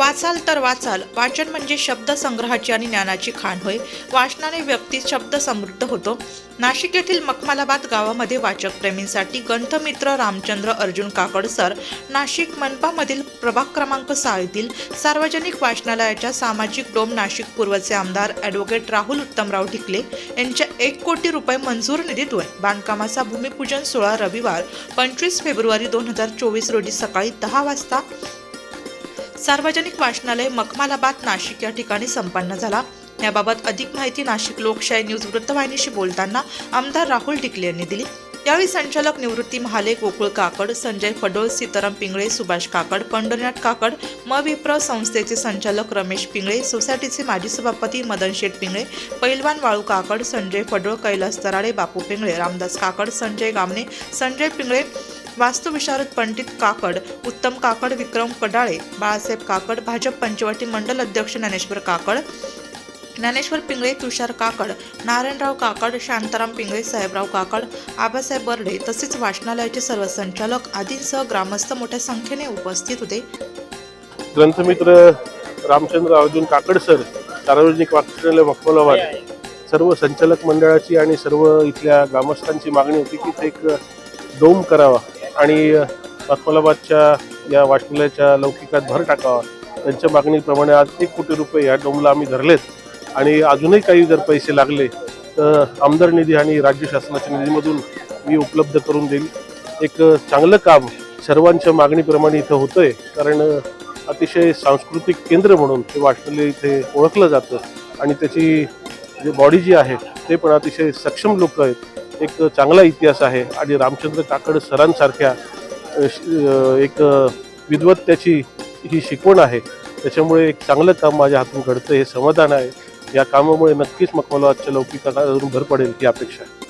वाचाल तर वाचाल वाचन म्हणजे शब्द संग्रहाची आणि ज्ञानाची खाण होय. वाचनाने व्यक्ती शब्द समृद्ध होतो. नाशिक येथील मखमालाबाद गावामध्ये वाचक प्रेमींसाठी ग्रंथमित्र रामचंद्र अर्जुन काकड सर नाशिक मनपामधील प्रभाग क्रमांक सहा येथील सार्वजनिक वाचनालयाच्या सामाजिक डोम नाशिक पूर्वचे आमदार ॲडव्होकेट राहुल उत्तमराव ढिकले यांच्या एक कोटी रुपये मंजूर निधीतून बांधकामाचा भूमिपूजन सोळा रविवार पंचवीस फेब्रुवारी दोन हजार चोवीस रोजी सकाळी दहा वाजता सार्वजनिक वाचनालय मखमालाबाद नाशिक या ठिकाणी संपन्न झाला. याबाबत अधिक माहिती नाशिक लोकशाही न्यूज वृत्तवाहिनीशी बोलताना आमदार राहुल ढिकले यांनी दिली. यावेळी संचालक निवृत्ती महाले गोकुळ काकड संजय फडोळ सीताराम पिंगळे सुभाष काकड पंढरनाथ काकड म. विप्र संस्थेचे संचालक रमेश पिंगळे सोसायटीचे माजी सभापती मदन शेठ पिंगळे पैलवान वाळू काकड संजय फडोळ कैलास तराडे बापू पिंगळे रामदास काकड संजय गामणे संजय पिंगळे वास्तुविशारद पंडित काकड उत्तम काकड विक्रम कडाळे बाळासाहेब काकड भाजप पंचवटी मंडल अध्यक्ष ज्ञानेश्वर काकड ज्ञानेश्वर पिंगळे तुषार काकड नारायणराव काकड शांताराम पिंगळे साहेबराव काकड आबासाहेब बर्डे तसेच वाचनालयाचे सर्व संचालक आदींसह ग्रामस्थ मोठ्या संख्येने उपस्थित होते. ग्रंथमित्र रामचंद्र अर्जुन काकड सर सार्वजनिक वाचनालय मखमलाबाद सर्व संचालक मंडळाची आणि सर्व इथल्या ग्रामस्थांची मागणी होती की ते एक डोम करावा. आणि मखमलाबादच्या या वाचनालयाच्या लौकिकात भर टाकावा. त्यांच्या मागणीप्रमाणे आज एक कोटी रुपये या डोमला आम्ही धरलेत. आणि अजूनही काही जर पैसे लागले तर आमदार निधी आणि राज्य शासनाच्या निधीमधून मी उपलब्ध करून देईल एक चांगलं काम सर्वांच्या मागणीप्रमाणे इथं होतंय कारण अतिशय सांस्कृतिक केंद्र म्हणून ते वाचनालय इथे ओळखलं जातं. आणि त्याची जी बॉडी जी आहे ते पण अतिशय सक्षम लोक आहेत. एक चांगला इतिहास आहे आणि रामचंद्र काकड सरांसारख्या श- एक विद्वत्त्याची ही शिकवण आहे. त्याच्यामुळे एक चांगलं काम माझ्या हातून घडतं हे समाधान आहे. या कामामुळे नक्कीच मखमलाबादच्या लौकिकाला अजून भर पडेल ही अपेक्षा आहे.